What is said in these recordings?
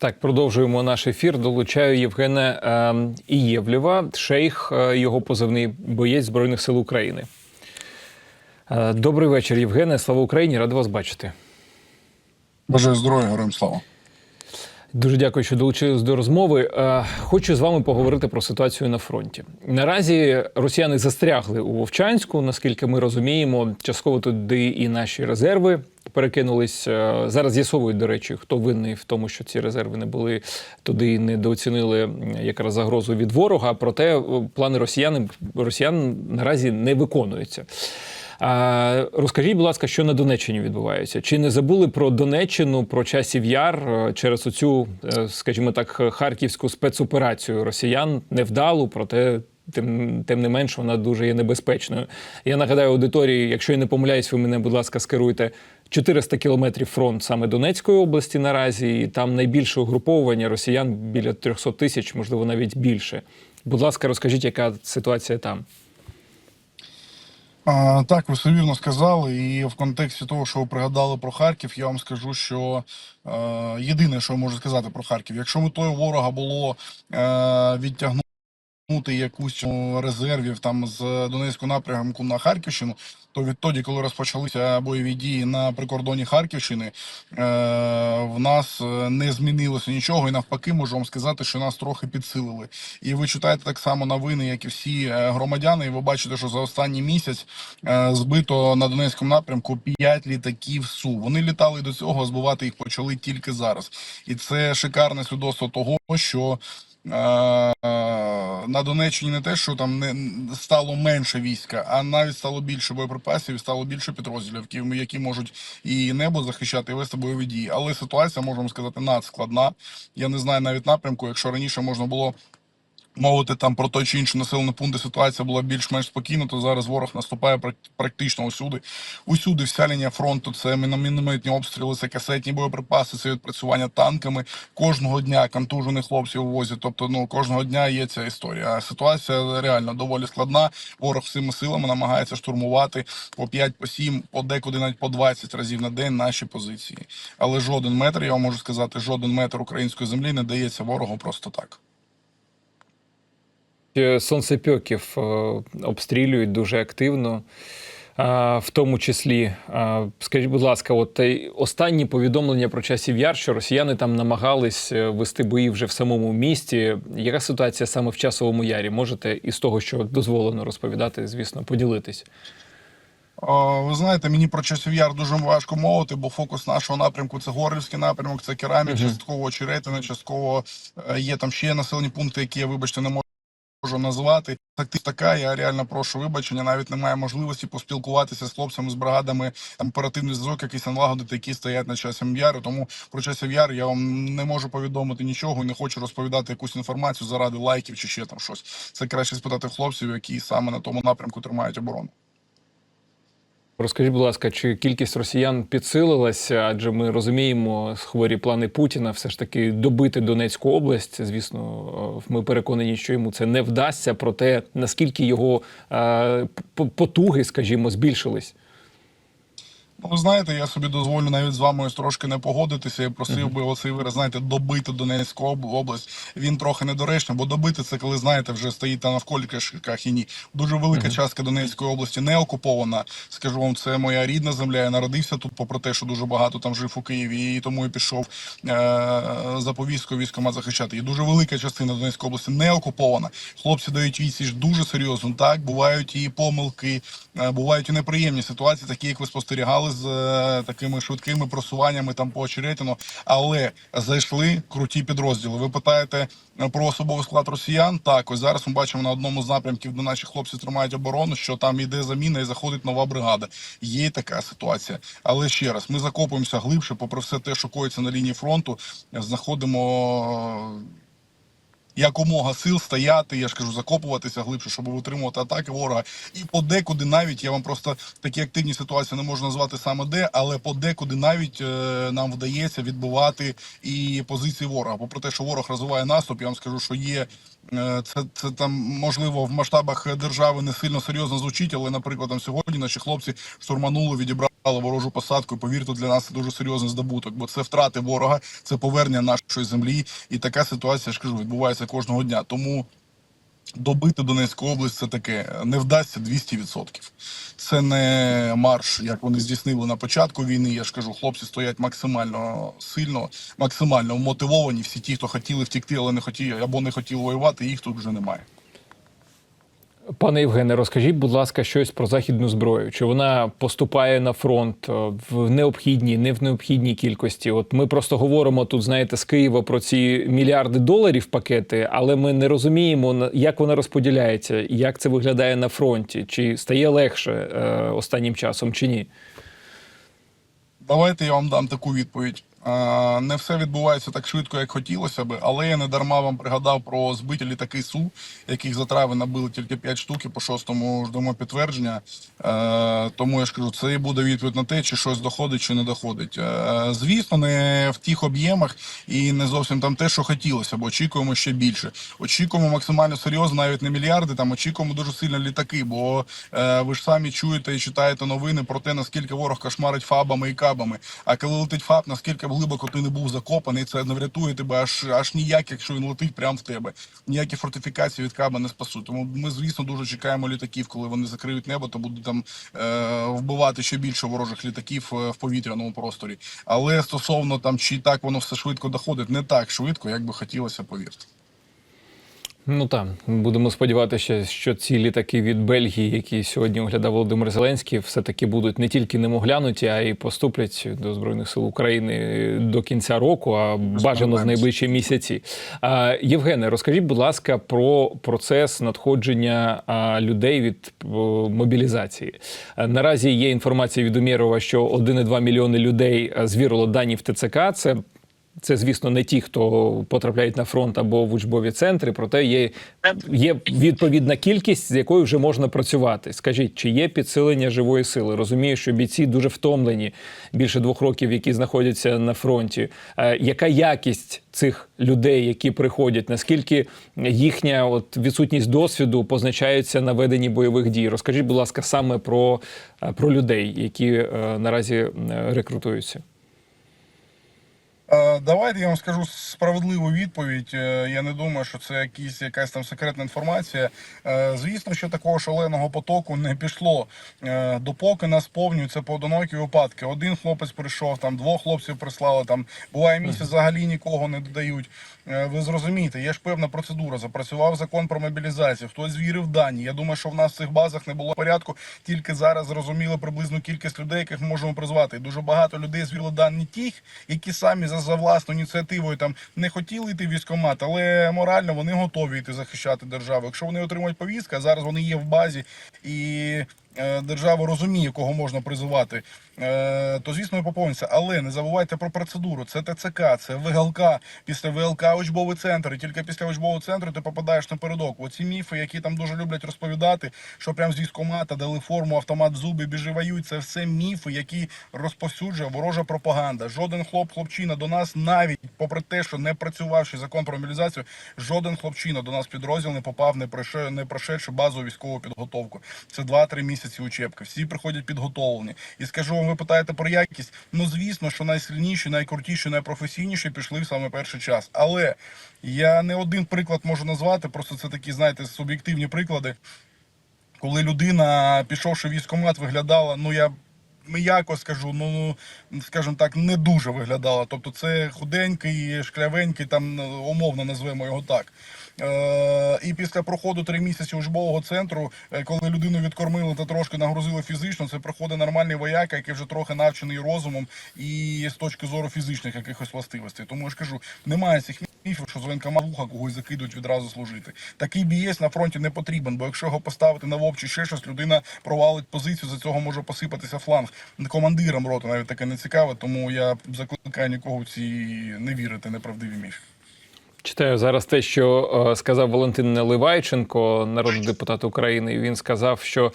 Так, продовжуємо наш ефір. Долучаю Євгена е, Ієвлєва, шейх, е, його позивний боєць Збройних сил України. Е, добрий вечір, Євгене. Слава Україні! Рад вас бачити. Бажаю здоров'я, героям слава. Дуже дякую, що долучились до розмови. Е, Хочу з вами поговорити про ситуацію на фронті. Наразі росіяни застрягли у Вовчанську, наскільки ми розуміємо, частково туди і наші резерви перекинулись. Е, Зараз з'ясовують, до речі, хто винний в тому, що ці резерви не були туди і недооцінили якраз загрозу від ворога. Проте е, плани росіян, росіян наразі не виконуються. А, розкажіть, будь ласка, що на Донеччині відбувається? Чи не забули про Донеччину, про часів яр е, через оцю, е, скажімо так, харківську спецоперацію росіян невдалу, проте. Тим, тим не менш, вона дуже є небезпечною. Я нагадаю аудиторії, якщо я не помиляюсь, ви мене, будь ласка, скеруйте 400 кілометрів фронт саме Донецької області наразі, і там найбільше угруповування росіян біля 300 тисяч, можливо, навіть більше. Будь ласка, розкажіть, яка ситуація там? Так, ви все вірно сказали. І в контексті того, що ви пригадали про Харків, я вам скажу, що е, єдине, що можу сказати про Харків, якщо метою ворога було е, відтягнути якусь ну, резервів там з Донецького напрямку на Харківщину, то відтоді, коли розпочалися бойові дії на прикордоні Харківщини, е, в нас е, не змінилося нічого, і навпаки, можу вам сказати, що нас трохи підсилили. І ви читаєте так само новини, як і всі е, громадяни, і ви бачите, що за останній місяць збито на Донецькому напрямку 5 літаків Су. Вони літали до цього, а збивати їх почали тільки зараз. І це шикарне свідоцтво того, що. На Донеччині не те, що там не стало менше війська, а навіть стало більше боєприпасів стало більше підрозділів, які можуть і небо захищати, і вести бойові дії. Але ситуація, можемо сказати, надскладна. Я не знаю навіть напрямку. Якщо раніше можна було мовити там про той чи інший населений пункт, де ситуація була більш-менш спокійна, то зараз ворог наступає прак- практично усюди. Усюди вся лінія фронту це мінометні обстріли, це касетні боєприпаси, це відпрацювання танками. Кожного дня контужених хлопців возять. Тобто, ну кожного дня є ця історія. Ситуація реально доволі складна. Ворог всіми силами намагається штурмувати по 5, по 7, подекуди навіть по 20 разів на день наші позиції. Але жоден метр, я вам можу сказати, жоден метр української землі не дається ворогу просто так. Е, Сонцепьоків е, обстрілюють дуже активно, в тому числі. Скажіть, будь ласка, от е, останні повідомлення про часів яр, що росіяни там намагались е, вести бої вже в самому місті. Яка ситуація саме в часовому ярі? Можете із того, що дозволено розповідати, звісно, поділитись? Ви знаєте, мені про часів яр дуже важко мовити, бо фокус нашого напрямку це Горлівський напрямок, це керамік, Мгм. частково Очеретина, частково е, є там ще населені пункти, які я, вибачте, не можу назвати. Тактика така, я реально прошу вибачення. Навіть немає можливості поспілкуватися з хлопцями з бригадами, там оперативний зв'язок якийсь налагодити, які стоять на часом яру. Тому про часів яр я вам не можу повідомити нічого і не хочу розповідати якусь інформацію заради лайків чи ще там щось. Це краще спитати хлопців, які саме на тому напрямку тримають оборону. Розкажіть, будь ласка, чи кількість росіян підсилилася? Адже ми розуміємо хворі плани Путіна все ж таки добити Донецьку область. Звісно, ми переконані, що йому це не вдасться. Проте наскільки його е, потуги, скажімо, збільшились? Ну, ви знаєте, я собі дозволю навіть з вами ось трошки не погодитися. Я просив би оцей вираз, знаєте, добити Донецьку область. Він трохи недоречний, бо добити це коли знаєте, вже стоїть на навколішках і ні. Дуже велика частка Донецької області не окупована. Скажу вам, це моя рідна земля. Я народився тут, попри те, що дуже багато там жив у Києві, і тому я пішов е- за повісткою військома захищати. І дуже велика частина Донецької області не окупована. Хлопці дають відсіч дуже серйозно. Так бувають і помилки, е, бувають і неприємні ситуації, такі як ви спостерігали з е, такими швидкими просуваннями там по Очеретину. Але зайшли круті підрозділи. Ви питаєте е, про особовий склад росіян? Так, ось зараз ми бачимо на одному з напрямків, де наші хлопці тримають оборону, що там йде заміна і заходить нова бригада. Є така ситуація. Але ще раз, ми закопуємося глибше, попри все те, що коїться на лінії фронту, знаходимо. Якомога сил стояти, я ж кажу, закопуватися глибше, щоб витримувати атаки ворога. І подекуди навіть я вам просто такі активні ситуації не можу назвати саме де, але подекуди навіть е, нам вдається відбивати і позиції ворога. Попри те, що ворог розвиває наступ, я вам скажу, що є е, це, це там можливо в масштабах держави не сильно серйозно звучить, але, наприклад, там сьогодні наші хлопці штурманули, відібрали ворожу посадку. І повірте, для нас це дуже серйозний здобуток, бо це втрати ворога, це повернення нашої землі. І така ситуація, я ж кажу, відбувається кожного дня. Тому добити Донецьку область це таке не вдасться 200%. Це не марш, як вони здійснили на початку війни. Я ж кажу, хлопці стоять максимально сильно, максимально вмотивовані. Всі ті, хто хотіли втікти, але не хотіли або не хотіли воювати, їх тут вже немає. Пане Євгене, розкажіть, будь ласка, щось про західну зброю. Чи вона поступає на фронт е, в необхідній, не в необхідній кількості? От ми просто говоримо тут, знаєте, з Києва про ці мільярди доларів пакети, але ми не розуміємо, як вона розподіляється, як це виглядає на фронті, чи стає легше е, останнім часом, чи ні? Давайте я вам дам таку відповідь. Е, Не все відбувається так швидко, як хотілося би, але я не дарма вам пригадав про збиті літаки Су, яких за трави набили тільки 5 штук, і по шостому ждемо підтвердження. Е, Тому я ж кажу, це буде відповідь на те, чи щось доходить, чи не доходить. Е, Звісно, не в тих об'ємах і не зовсім там те, що хотілося, бо очікуємо ще більше. Очікуємо максимально серйозно, навіть не мільярди, там очікуємо дуже сильно літаки, бо ви ж самі чуєте і читаєте новини про те, наскільки ворог кошмарить фабами і кабами. А коли летить фаб, наскільки б глибоко ти не був закопаний, це не врятує тебе аж аж ніяк, якщо він летить прямо в тебе. Ніякі фортифікації від каба не спасуть. Тому ми, звісно, дуже чекаємо літаків, коли вони закриють небо, то будуть там е, вбивати ще більше ворожих літаків е, в повітряному просторі. Але стосовно там чи так воно все швидко доходить, не так швидко, як би хотілося, повірте. Ну так, будемо сподіватися, що ці літаки від Бельгії, які сьогодні оглядав Володимир Зеленський, все-таки будуть не тільки немоглянуті, а й поступлять до Збройних сил України до кінця року, а бажано в найближчі місяці. Євгене, розкажіть, будь ласка, про процес надходження людей від мобілізації. Наразі є інформація від Умєрова, що 1,2 мільйони людей звірило дані в ТЦК. Це це, звісно, не ті, хто потрапляють на фронт або в учбові центри, проте є, є відповідна кількість, з якою вже можна працювати. Скажіть, чи є підсилення живої сили? Розумію, що бійці дуже втомлені більше двох років, які знаходяться на фронті. Е, яка якість цих людей, які приходять? Наскільки їхня от відсутність досвіду позначається на веденні бойових дій? Розкажіть, будь ласка, саме про, е, про людей, які е, наразі рекрутуються. Е, Давайте я вам скажу справедливу відповідь. Е, Я не думаю, що це якісь, якась там секретна інформація. Е, Звісно, що такого шаленого потоку не пішло. Допоки нас повнюються поодинокі випадки. Один хлопець прийшов, там двох хлопців прислали. Там буває місяць взагалі нікого не додають. Ви зрозумієте, є ж певна процедура. Запрацював закон про мобілізацію. Хтось звірив дані. Я думаю, що в нас в цих базах не було порядку. Тільки зараз зрозуміли приблизну кількість людей, яких ми можемо призвати. І дуже багато людей звірили дані тих, які самі за, за власну ініціативою там не хотіли йти в військкомат, але морально вони готові йти захищати державу. Якщо вони отримують повістку, а зараз вони є в базі і. Е, Держава розуміє, кого можна призивати, е, то звісно поповниться. Але не забувайте про процедуру. Це ТЦК, це ВЛК, після ВЛК учбовий центр. І тільки після учбового центру ти попадаєш напередок. Оці міфи, які там дуже люблять розповідати, що прям з військкомата дали форму, автомат в зуби, біжи воюй. Це все міфи, які розповсюджує ворожа пропаганда. Жоден хлоп, хлопчина до нас, навіть попри те, що не працювавши закон про мобілізацію, жоден хлопчина до нас підрозділ не попав, не пройшов, не пройшовши базову військову підготовку. Це 2-3 місяці учебки. Всі приходять підготовлені. І скажу вам, ви питаєте про якість. Ну звісно, що найсильніші, найкрутіші, найпрофесійніші пішли в саме перший час. Але я не один приклад можу назвати, просто це такі, знаєте, суб'єктивні приклади. Коли людина, пішовши військомат, виглядала, ну я м'яко скажу, ну скажімо так, не дуже виглядала. Тобто це худенький, шклявенький, там умовно назвемо його так. Е, і після проходу три місяці учбового центру, е, коли людину відкормили та трошки нагрузили фізично, це проходить нормальний вояка, який вже трохи навчений розумом і з точки зору фізичних якихось властивостей. Тому я ж кажу, немає цих що з воєнкома вуха когось закидують відразу служити. Такий бієць на фронті не потрібен, бо якщо його поставити на вовчі ще щось, людина провалить позицію, за цього може посипатися фланг. Командирам роти навіть таке не цікаве, тому я закликаю нікого в ці не вірити неправдиві міфи. Читаю зараз те, що е, сказав Валентин Наливайченко, народний депутат України. Він сказав, що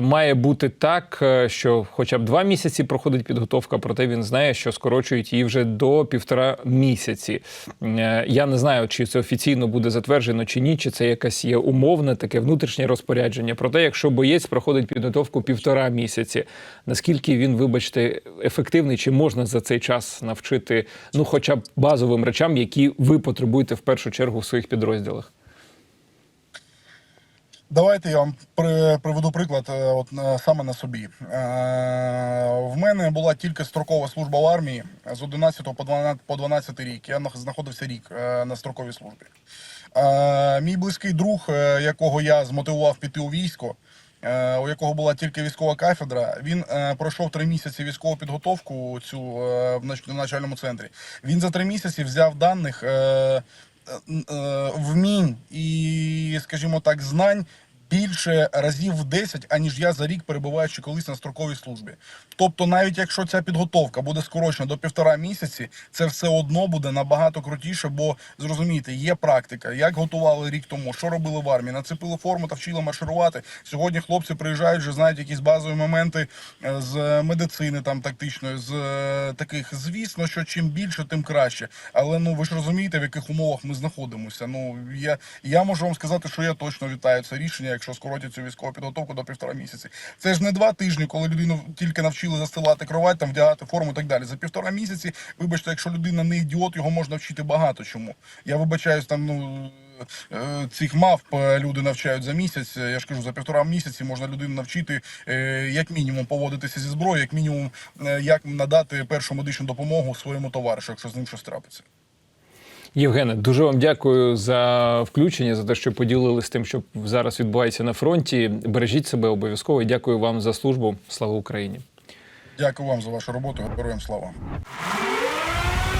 Має бути так, е, що хоча б два місяці проходить підготовка, проте він знає, що скорочують її вже до півтора місяці. Е, Я не знаю, чи це офіційно буде затверджено чи ні, чи це якась є умовне таке внутрішнє розпорядження. Проте, якщо боєць проходить підготовку півтора місяці, наскільки він, вибачте, ефективний, чи можна за цей час навчити ну, хоча б базовим речам, які ви потребуєте в першу чергу в своїх підрозділах? Давайте я вам приведу приклад е, от, е, саме на собі. Е, В мене була тільки строкова служба в армії з 11 по 12, по 12 рік. Я знаходився рік на строковій службі. Мій близький друг, якого я змотивував піти у військо, у якого була тільки військова кафедра, він пройшов три місяці військову підготовку цю в нач- в навчальному центрі. Він за три місяці взяв даних. Е, е, вмінь і, скажімо так, знань більше разів в 10, аніж я за рік перебуваючи колись на строковій службі. Тобто, навіть якщо ця підготовка буде скорочена до півтора місяці, це все одно буде набагато крутіше, бо зрозумійте, є практика, як готували рік тому, що робили в армії, нацепили форму та вчили марширувати. Сьогодні хлопці приїжджають, вже знають якісь базові моменти е, з медицини, там тактичної, з е, таких. Звісно, що чим більше, тим краще. Але ну ви ж розумієте, в яких умовах ми знаходимося. Ну я, я можу вам сказати, що я точно вітаю це рішення, якщо скоротять цю військову підготовку до півтора місяці. Це ж не два тижні, коли людину тільки навчили застилати кровать, там вдягати форму і так далі. За півтора місяці, вибачте, якщо людина не ідіот, його можна вчити багато чому. Я вибачаюсь там, ну. е, Цих мавп е, люди навчають за місяць. Е, Я ж кажу, за півтора місяці можна людину навчити як мінімум поводитися зі зброєю, як мінімум як надати першу медичну допомогу своєму товаришу, якщо з ним щось трапиться. Євгене, дуже вам дякую за включення, за те, що поділилися тим, що зараз відбувається на фронті. Бережіть себе обов'язково. і Дякую вам за службу. Слава Україні! Дякую вам за вашу роботу. Героям слава.